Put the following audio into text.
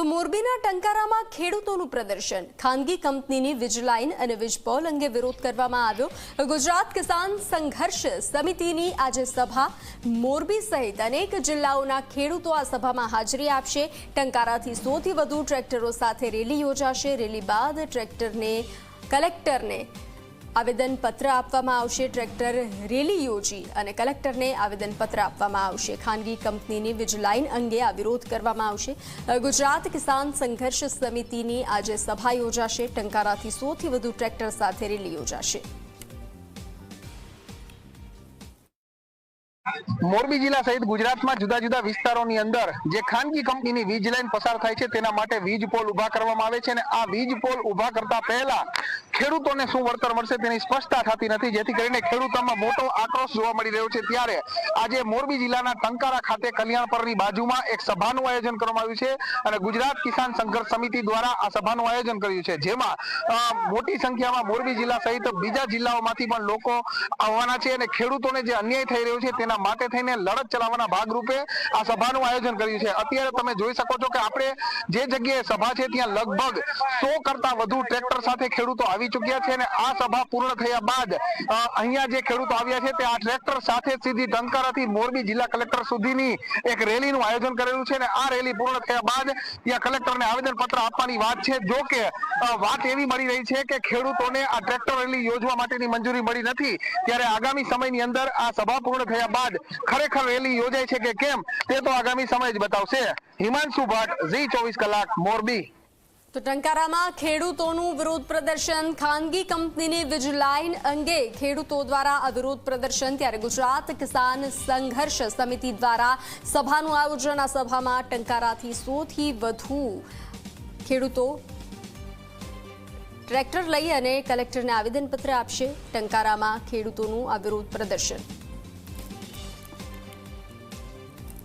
તો મોરબીના ટંકારામાં ખેડૂતોનું પ્રદર્શન. ખાનગી કંપનીની વીજલાઇન અને વીજપોલ અંગે વિરોધ કરવામાં આવ્યો. ગુજરાત કિસાન સંઘર્ષ સમિતિની આજે સભા. મોરબી સહિત અનેક જિલ્લાઓના ખેડૂતો આ સભામાં હાજરી આપશે. ટંકારાથી સોથી વધુ ટ્રેક્ટરો સાથે રેલી યોજાશે. રેલી બાદ ટ્રેક્ટરને, કલેક્ટરને આવેદનપત્ર આપવામાં આવશે ટ્રેક્ટર રેલી યોજી અને કલેક્ટરને આવેદનપત્ર આપવામાં આવશે. ખાનગી કંપનીની વીજલાઇન અંગે આ વિરોધ કરવામાં આવશે. ગુજરાત કિસાન સંઘર્ષ સમિતિની આજે સભા યોજાશે. ટંકારાથી સોથી વધુ ટ્રેક્ટર સાથે રેલી યોજાશે. મોરબી જિલ્લા સહિત ગુજરાતમાં જુદા જુદા વિસ્તારોની અંદર જે ખાનગી કંપનીની વીજ લાઈન પસાર થાય છે તેના માટે વીજ પોલ ઊભા કરવામાં આવે છે અને આ વીજ પોલ ઊભા કરતા પહેલા ખેડૂતોને શું વળતર મળશે તેની સ્પષ્ટતા થતી નથી. જેથી કરીને ખેડૂતોમાં મોટો આક્રોશ જોવા મળી રહ્યો છે. ત્યારે આજે મોરબી જિલ્લાના ટંકારા ખાતે કલ્યાણપરની બાજુમાં એક સભાનું આયોજન કરવામાં આવ્યું છે અને ગુજરાત કિસાન સંઘર્ષ સમિતિ દ્વારા આ સભાનું આયોજન કર્યું છે. જેમાં મોટી સંખ્યામાં મોરબી જિલ્લા સહિત બીજા જિલ્લાઓમાંથી પણ લોકો આવવાના છે અને ખેડૂતોને જે અન્યાય થઈ રહ્યો છે તેના માટે થઈને લડત ચલાવવાના ભાગરૂપે આ સભાનું આયોજન કર્યું છે. અત્યારે તમે જોઈ શકો છો કે આપણે જે જગ્યાએ સભા છે ત્યાં લગભગ સો કરતા વધુ ટ્રેક્ટર સાથે ખેડૂતો આવી ચુક્યા છે અને આ સભા પૂર્ણ થયા બાદ અહીંયા જે ખેડૂતો આવ્યા છે તે આ ટ્રેક્ટર સાથે સીધી ટંકારાથી મોરબી જિલ્લા કલેક્ટર સુધીની એક રેલીનું આયોજન કરેલું છે અને આ રેલી પૂર્ણ થયા બાદ ત્યાં કલેક્ટરને આવેદન પત્ર આપવાની વાત છે. જો કે વાત એવી મળી રહી છે કે ખેડૂતોને આ ટ્રેક્ટર રેલી યોજવા માટેની મંજૂરી મળી નથી. ત્યારે આગામી સમયની અંદર આ સભા પૂર્ણ થયા બાદ ખરેખર રેલી યોજાય છે કે કેમ તે તો આગામી સમય જ બતાવશે. હિમાંશુ ભટ્ટ, ઝી ચોવીસ કલાક, મોરબી. તો ટંકારામાં ખેડૂતોનું વિરોધ પ્રદર્શન, ખાનગી કંપનીની વીજલાઇન અંગે ખેડૂતો દ્વારા આ પ્રદર્શન, ત્યારે ગુજરાત કિસાન સંઘર્ષ સમિતિ દ્વારા સભાનું આયોજન. આ સભામાં ટંકારાથી સોથી વધુ ખેડૂતો ટ્રેક્ટર લઈ અને કલેક્ટરને આવેદનપત્ર આપશે. ટંકારામાં ખેડૂતોનું આ વિરોધ પ્રદર્શન.